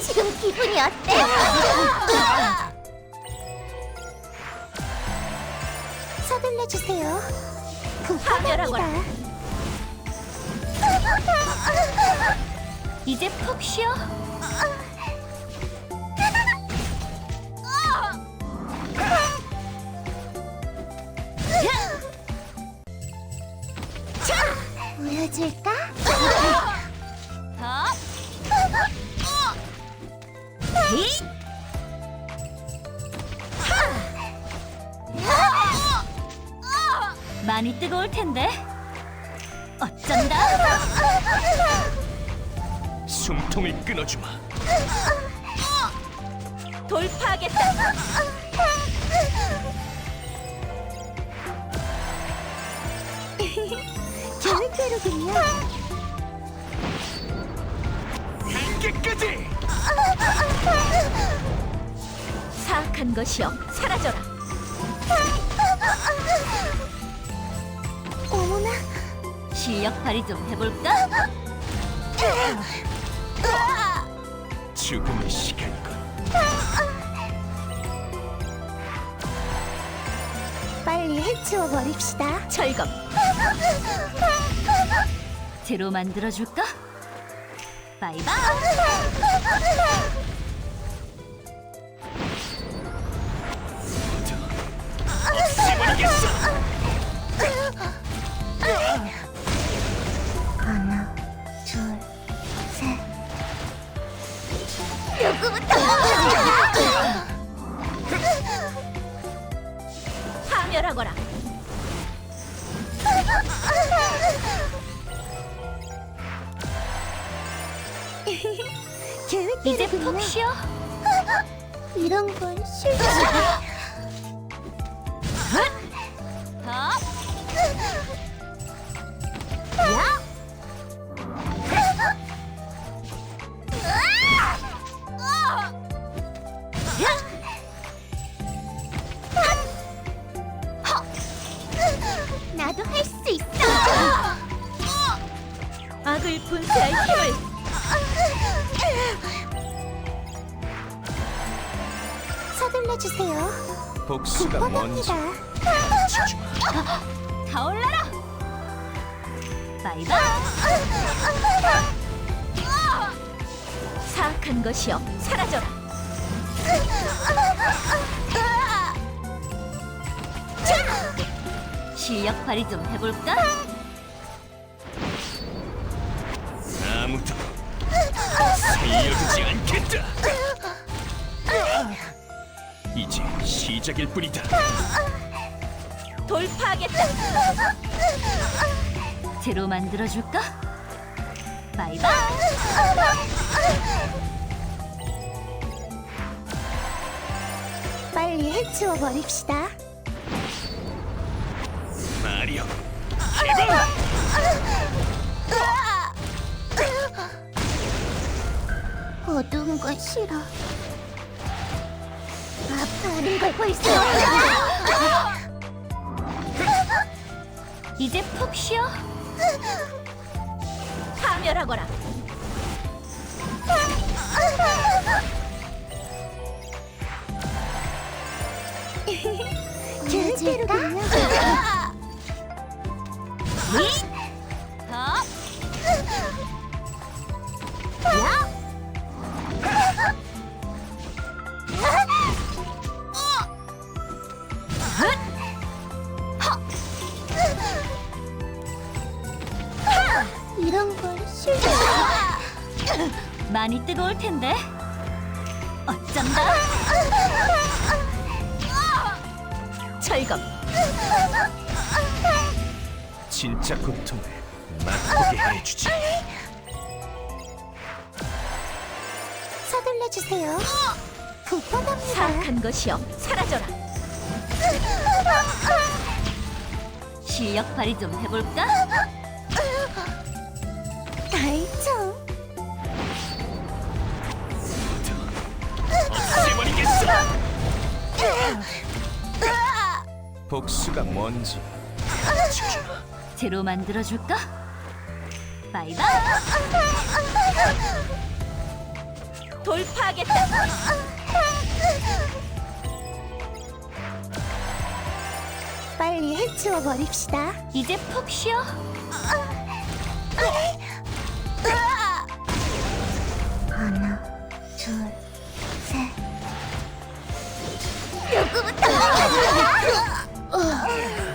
지금 기분이 어때? 서둘러 주세요. 급하답니다. 이제 푹 쉬어. 보여줄까? 히! 많이 뜨거울 텐데. 어쩐다. 숨통을 끊어주마. 돌파하겠다. 계획대로군요. 끝까지. 사악한 것이여 사라져라. 어머나, 실력 발휘 좀 해볼까? 죽음의 시간이군. 빨리 해치워 버립시다. 철검. 재로 만들어줄까? 바이바이. 없애버리겠어. 하나, 둘, 셋. 파멸하거라. 이제 계획대로군요. 푹 쉬어. 이런 건 싫지. 나도 할 수 있어. 악을 분쇄할 힘을 서둘러 주세요. 복수가 뭔지. 타올라라. 바이바이. 사악한 것이여 사라져라. 실력 발휘 좀 해볼까? 아무도 살려두지 않겠다. 이제 시작일 뿐이다. 돌파하겠다. 재로 만들어줄까? 바이바이. 치워 버립시다. 마리오, 개방! 어두운 건 싫어. 아파하는 걸볼수 없어. 이제 푹 쉬어. 파멸하거라. 더. 이런 건 싫어. 많이 뜨거울 텐데. 어쩐다. 철검. 진짜 고통을 맛보게 해주지. 서둘러 주세요. 급하답니다. 사악한 것이여 사라져라. 실력 발휘 좀 해볼까? 복수가 뭔지 제로 만들어줄까? 바이바이 돌파하겠다 빨리 해치워 버립시다. 이제 푹 쉬어 하나, 둘, 셋. 누구부터? Ugh.